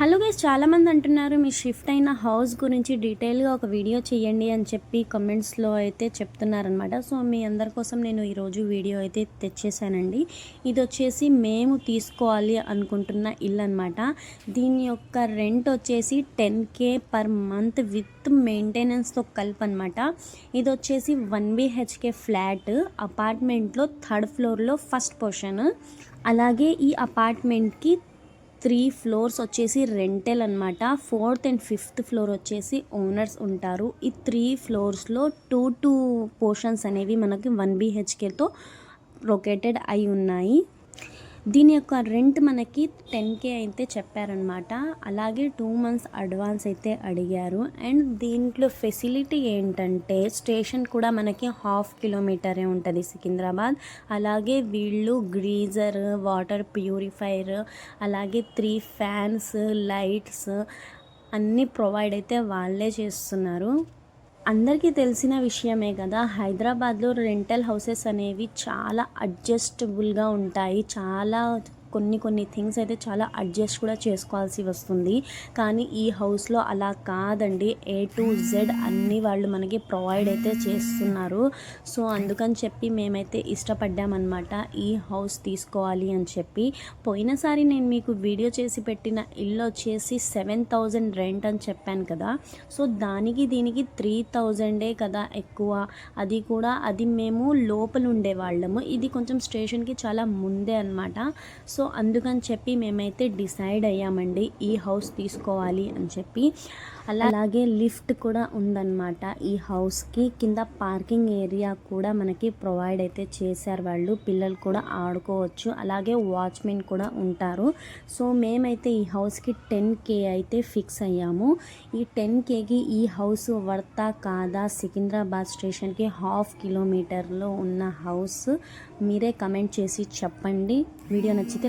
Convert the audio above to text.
Hello guys చాలామంది అంటున్నారు మీ shift అయిన హౌస్ గురించి డీటెయిల్గా ఒక వీడియో చేయండి అని చెప్పి కమెంట్స్లో అయితే చెప్తున్నారనమాట సో మీ అందరి కోసం నేను ఈరోజు వీడియో అయితే తెచ్చేసానండి. ఇది వచ్చేసి మేము తీసుకోవాలి అనుకుంటున్న ఇల్లు అనమాట దీని యొక్క రెంట్ వచ్చేసి ten K per month with మెయింటెనెన్స్తో కలిపి అనమాట ఇది వచ్చేసి వన్ బిహెచ్కే ఫ్లాట్ అపార్ట్మెంట్లో థర్డ్ ఫ్లోర్లో ఫస్ట్ పోర్షన్ అలాగే ఈ అపార్ట్మెంట్కి త్రీ ఫ్లోర్స్ వచ్చేసి రెంటెల్ అనమాట ఫోర్త్ అండ్ ఫిఫ్త్ ఫ్లోర్ వచ్చేసి ఓనర్స్ ఉంటారు. ఈ త్రీ ఫ్లోర్స్లో టూ టూ పోర్షన్స్ అనేవి మనకి వన్ బీహెచ్కేతో లొకేటెడ్ అయి ఉన్నాయి. దీని యొక్క రెంట్ మనకి టెన్ కే అయితే చెప్పారనమాట అలాగే టూ మంత్స్ అడ్వాన్స్ అయితే అడిగారు. అండ్ దీంట్లో ఫెసిలిటీ ఏంటంటే స్టేషన్ కూడా మనకి హాఫ్ కిలోమీటరే ఉంటుంది సికింద్రాబాద్. అలాగే వీళ్ళు గ్రీజర్ వాటర్ ప్యూరిఫైర్ అలాగే త్రీ ఫ్యాన్స్ లైట్స్ అన్నీ ప్రొవైడ్ అయితే వాళ్ళే చేస్తున్నారు. అందరికీ తెలిసిన విషయమే కదా హైదరాబాద్లో రెంటల్ హౌసెస్ అనేవి చాలా అడ్జస్టబుల్గా ఉంటాయి. చాలా కొన్ని కొన్ని థింగ్స్ అయితే చాలా అడ్జస్ట్ కూడా చేసుకోవాల్సి వస్తుంది. కానీ ఈ హౌస్లో అలా కాదండి. ఏ టు జెడ్ అన్ని వాళ్ళు మనకి ప్రొవైడ్ అయితే చేస్తున్నారు. సో అందుకని చెప్పి మేమైతే ఇష్టపడ్డామన్నమాట. ఈ హౌస్ తీసుకోవాలి అని చెప్పి. పోయినసారి నేను మీకు వీడియో చేసి పెట్టిన ఇల్లు వచ్చేసి సెవెన్ థౌజండ్ రెంట్ అని చెప్పాను కదా. సో దానికి దీనికి త్రీ థౌజండే కదా ఎక్కువ. అది కూడా అది మేము లోపల ఉండేవాళ్ళము. ఇది కొంచెం స్టేషన్కి చాలా ముందే అనమాట సో సో అందుకని చెప్పి మేమైతే డిసైడ్ అయ్యామండి ఈ హౌస్ తీసుకోవాలి అని చెప్పి. అలాగే లిఫ్ట్ కూడా ఉందన్నమాట ఈ హౌస్కి. కింద పార్కింగ్ ఏరియా కూడా మనకి ప్రొవైడ్ అయితే చేశారు వాళ్ళు. పిల్లలు కూడా ఆడుకోవచ్చు. అలాగే వాచ్మెన్ కూడా ఉంటారు. సో మేమైతే ఈ హౌస్కి టెన్ కే అయితే ఫిక్స్ అయ్యాము. ఈ టెన్ కేకి ఈ హౌస్ వర్తా కాదా సికింద్రాబాద్ స్టేషన్కి హాఫ్ కిలోమీటర్లో ఉన్న హౌస్. మీరే కమెంట్ చేసి చెప్పండి. వీడియో నచ్చితే